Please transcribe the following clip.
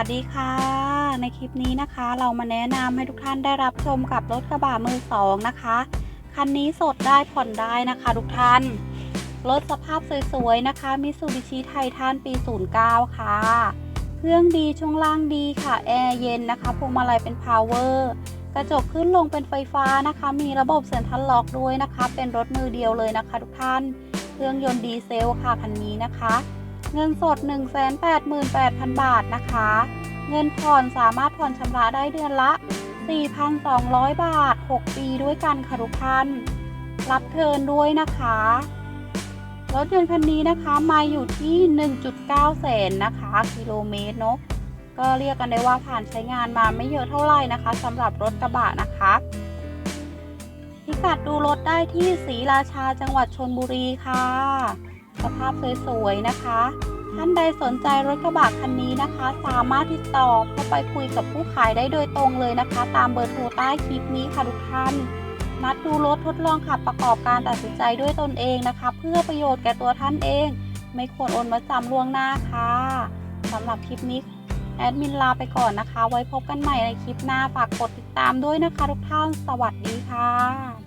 วัสดีค่ะ ในคลิปนี้นะคะ เรามาแนะนำให้ทุกท่านได้รับชมกับรถกระบะมือสองนะคะ คันนี้สดได้ผ่อนได้นะคะทุกท่าน รถสภาพสวยๆนะคะมิสูบิชิไททันปี 09 ค่ะ เครื่องดีช่วงล่างดีค่ะ แอร์เย็นนะคะพวงมาลัยเป็นพาวเวอร์กระจกขึ้นลงเป็นไฟฟ้านะคะ มีระบบเซ็นทรัลล็อกด้วยนะคะ เป็นรถมือเดียวเลยนะคะ ทุกท่าน เครื่องยนต์ดีเซลค่ะคันนี้นะคะ เงินสด 188,000 บาทนะคะ เงินผ่อนสามารถผ่อนชำระได้เดือนละ 4,200 บาท 6 ปีด้วยกันค่ะทุกท่านรับเทิร์นด้วยนะคะรถยนต์คันนี้นะคะมาอยู่ที่ 1.9 แสนนะคะ กิโลเมตรเนาะก็เรียกกันได้ว่าผ่านใช้งานมาไม่เยอะเท่าไหร่นะคะสำหรับรถกระบะนะคะพิกัดดูรถได้ที่ศรีราชาจังหวัดชนบุรีค่ะ สภาพสวยๆนะคะ ท่านใดสนใจรถกระบะคันนี้นะคะ สามารถติดต่อเข้าไปคุยกับผู้ขายได้โดยตรงเลยนะคะ ตามเบอร์โทรใต้คลิปนี้ค่ะทุกท่านนัดดูรถทดลองขับประกอบการตัดสินใจด้วยตนเองนะคะ เพื่อประโยชน์แก่ตัวท่านเอง ไม่ควรโอนมาจำล่วงหน้าค่ะสำหรับคลิปนี้แอดมินลาไปก่อนนะคะ ไว้พบกันใหม่ในคลิปหน้าฝากกดติดตามด้วยนะคะทุกท่าน สวัสดีค่ะ